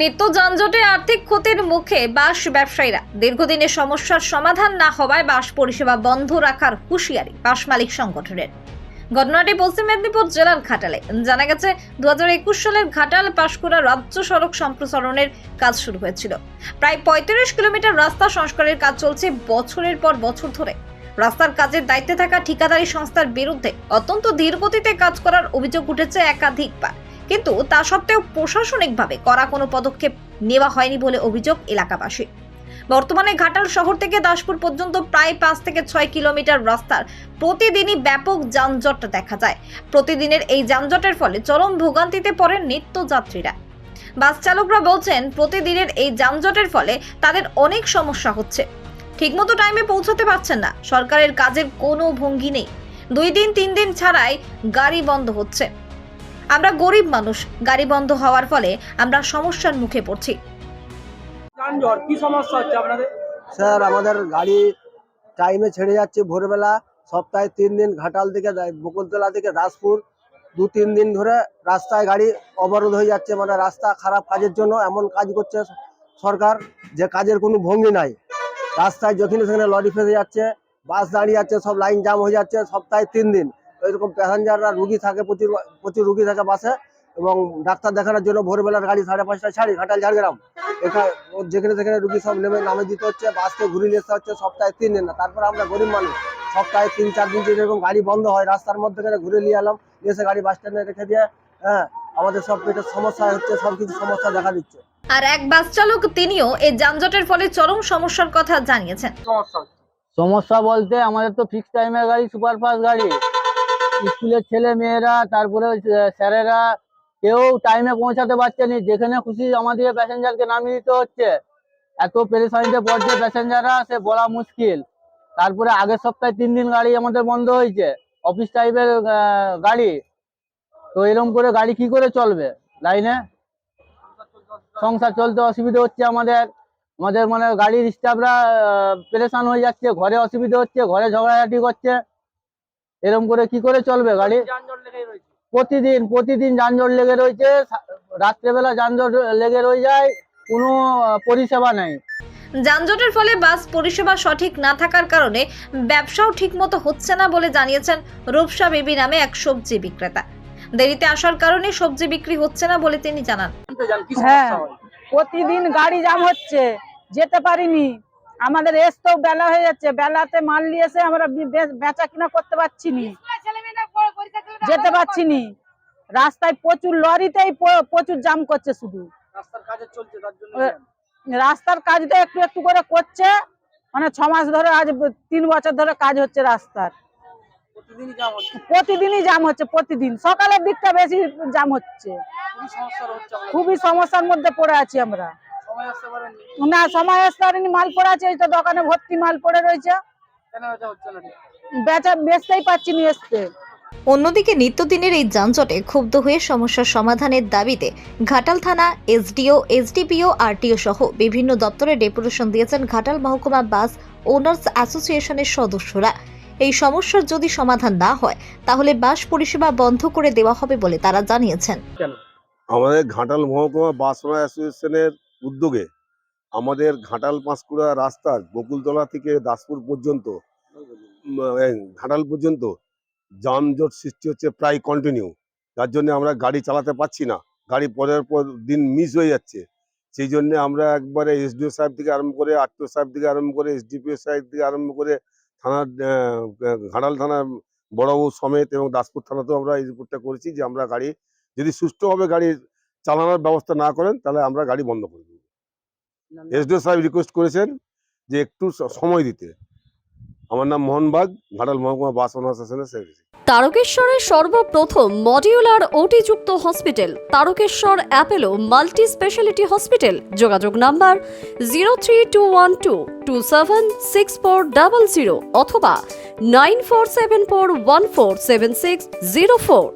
নিত্য যানজটে আর্থিক ক্ষতির মুখে বাস ব্যবসায়ীরা। দীর্ঘদিনের সমস্যার সমাধান না হওয়ায় বাস পরিষেবা বন্ধ রাখার হুঁশিয়ারি বাস মালিক সংগঠনের। ঘটনাটি পশ্চিম মেদিনীপুর জেলার ঘাটালে। জানা গেছে, দুহাজার একুশ সালের ঘাটাল পাশকুড়া রাজ্য সড়ক সম্প্রসারণের কাজ শুরু হয়েছিল। প্রায় পঁয়ত্রিশ কিলোমিটার রাস্তা সংস্কারের কাজ চলছে বছরের পর বছর ধরে। রাস্তার কাজের দায়িত্বে থাকা ঠিকাদারি সংস্থার বিরুদ্ধে অত্যন্ত ধীরগতিতে কাজ করার অভিযোগ উঠেছে একাধিকবার। কিন্তু তা সত্ত্বেও প্রশাসনিকভাবে করা কোনো পদক্ষেপ নেওয়া হয়নি বলে অভিযোগ এলাকাবাসী বর্তমানে ঘাটাল শহর থেকে দাসপুর পর্যন্ত প্রায় পাঁচ থেকে ছয় কিলোমিটার রাস্তার প্রতিদিনই ব্যাপক যানজট দেখা যায়। প্রতিদিনের এই যানজটের ফলে চরম ভোগান্তিতে পড়েন নিত্যযাত্রীরা। বাস চালকরা বলছেন, প্রতিদিনের এই যানজটের ফলে তাদের অনেক সমস্যা হচ্ছে। ঠিকমতো টাইমে পৌঁছাতে পারছেন না। সরকারের কাজের কোনো ভঙ্গি নেই। দুই দিন, তিন দিন ছাড়াই গাড়ি বন্ধ হচ্ছে। আমরা গরিব মানুষ গাড়ি বন্ধ হওয়ার ফলে আমরা সমস্যার মুখে পড়ছি। যানজট কি সমস্যা হচ্ছে আপনাদের? স্যার আমাদের গাড়ি টাইমে ছেড়ে যাচ্ছে ভোরবেলা সপ্তাহে তিন দিন ঘাটাল থেকে বকুলতলা থেকে দাসপুর। দু তিন দিন ধরে রাস্তায় গাড়ি অবরোধ হয়ে যাচ্ছে মানে রাস্তা খারাপ কাজের জন্য এমন কাজ করছে সরকার যে কাজের কোনো ভঙ্গি নাই। রাস্তায় যেখানে সেখানে লরি ফেসে যাচ্ছে বাস দাঁড়িয়ে যাচ্ছে সব লাইন জাম হয়ে যাচ্ছে সপ্তাহে তিন দিন। এরকম প্যাসেঞ্জাররা রুগী থাকে প্রচুর প্রচুর রুগী থাকে বাসে এবং ডাক্তার দেখানোর জন্য ভোরবেলার গাড়ি সাড়ে পাঁচটায় ছাড়ি ঘাটাল ঝাড়গ্রাম। এখানে যেখানে সেখানে রুগী সব নেমে নামে দিতে হচ্ছে বাসকে ঘুরিয়ে নিয়ে আসতে হচ্ছে সপ্তাহে তিন দিন না। তারপরে আমরা গরিব মানুষ সপ্তাহে তিন চার দিন যদি এরকম গাড়ি বন্ধ হয় রাস্তার মধ্যে ঘুরে নিয়ে এলাম এসে গাড়ি বাস স্ট্যান্ডে রেখে দিয়ে হ্যাঁ আমাদের সব পেটের সমস্যা হচ্ছে সব কিছু সমস্যা দেখা দিচ্ছে। আর এক বাস চালক তিনিও এই যানজটের ফলে চরম সমস্যার কথা জানিয়েছেন। সমস্যা সমস্যা বলতে আমাদের তো ফিক্স টাইমের গাড়ি সুপারফাস্ট গাড়ি। স্কুলের ছেলে মেয়েরা তারপরে স্যারেরা কেউ টাইমে পৌঁছাতে পারছে না। যেখানে খুশি আমাদের প্যাসেঞ্জারকে নামিয়ে দিতে হচ্ছে। এত পেরেশানিতে পড়ছে প্যাসেঞ্জাররা, সে বলা মুশকিল। তারপরে আগের সপ্তাহে তিন দিন গাড়ি আমাদের বন্ধ হয়েছে। অফিস টাইপের গাড়ি। তো এরকম করে গাড়ি কি করে চলবে? লাইনে সংসার চলতে অসুবিধা হচ্ছে আমাদের। আমাদের মানে গাড়ির স্টাফরা পেরেশান হয়ে যাচ্ছে, ঘরে অসুবিধা হচ্ছে, ঘরে ঝগড়াঝাটি করছে। এরকম করে কি করে চলবে গাড়ি? প্রতিদিন প্রতিদিন যানজট লেগে রয়েছে রাত্রেবেলা যানজট লেগে রয়ে যায় কোনো পরিষেবা নেই। যানজটের ফলে বাস পরিষেবা সঠিক না থাকার কারণে ব্যবসাও ঠিকমতো হচ্ছে না বলে জানিয়েছেন রূপসা বেবি নামে এক সবজি বিক্রেতা। দেরিতে আসার কারণে সবজি বিক্রি হচ্ছে না বলে তিনি জানান। হ্যাঁ প্রতিদিন গাড়ি জাম হচ্ছে যেতে পারিনি। আমাদের এস তো বেলা হয়ে যাচ্ছে বেলাতে মাল নিয়ে এসে আমরা বে- বেচা কিনা করতে পারছি নি। যেতে পারছি নি। রাস্তায় প্রচুর লরিতেই প্রচুর জাম করছে শুধু। রাস্তার কাজে চলছে তার জন্য এ- রাস্তার কাজটা একটু একটু করে করছে মানে ছ মাস ধরে আজ তিন বছর ধরে কাজ হচ্ছে রাস্তার। প্রতিদিনই জাম হচ্ছে। প্রতিদিন। সকালের দিকটা বেশি জাম হচ্ছে। খুবই সমস্যার মধ্যে পড়ে আছি আমরা। না সময় আসতে পারেনি মাল পড়ে আছে এই তো দোকানে ভর্তি মাল পড়ে রয়েছে? বেচা বেচতেই পারছি নি আসতে অন্যদিকে নিত্যদিনের এই যানজটে ক্ষুব্ধ হয়ে সমস্যার সমাধানের দাবিতে ঘাটাল থানা এসডিও এসডিপিও আরটিও সহ বিভিন্ন দপ্তরে ডেপুটেশন দিয়েছেন ঘাটাল মহকুমা বাস ওনার্স অ্যাসোসিয়েশনের সদস্যরা। এই সমস্যার যদি সমাধান না হয় তাহলে বাস পরিষেবা বন্ধ করে দেওয়া হবে বলে তারা জানিয়েছেন। আমাদের ঘাটাল মহকুমা বাসনা অ্যাসোসিয়েশনের উদ্যোগে আমাদের ঘাটাল পাঁশকুড়া রাস্তার বকুলতলা থেকে দাসপুর পর্যন্ত ঘাটাল পর্যন্ত যানজট সৃষ্টি হচ্ছে প্রায় কন্টিনিউ যার জন্য আমরা গাড়ি চালাতে পারছি না। গাড়ি পরের পর দিন মিস হয়ে যাচ্ছে। সেই জন্য আমরা একবারে এসডিও সাহেব থেকে আরম্ভ করে আরটিও সাহেব থেকে আরম্ভ করে এসডিপিও সাহেব থেকে আরম্ভ করে থানার ঘাটাল থানার বড়বাবু সমেত এবং দাসপুর থানাতেও আমরা এই রিপোর্টটা করেছি যে আমরা গাড়ি যদি সুষ্ঠুভাবে গাড়ি চালানোর ব্যবস্থা না করেন, তাহলে আমরা গাড়ি বন্ধ করে দেবো। এসডিও সাহেব রিকোয়েস্ট করেছেন যে একটু সময় দিতে। আমার নাম মোহন বাগ ঘাটাল মহকুমা বাস ওনার সেশনের সেক্রেটারি। তারকেশ্বরের সর্বপ্রথম modular ওটিযুক্ত hospital Tarakeswar Apollo multi speciality hospital. যোগাযোগ number zero three two one two two seven six four double zero অথবা nine four seven four one four seven six zero four.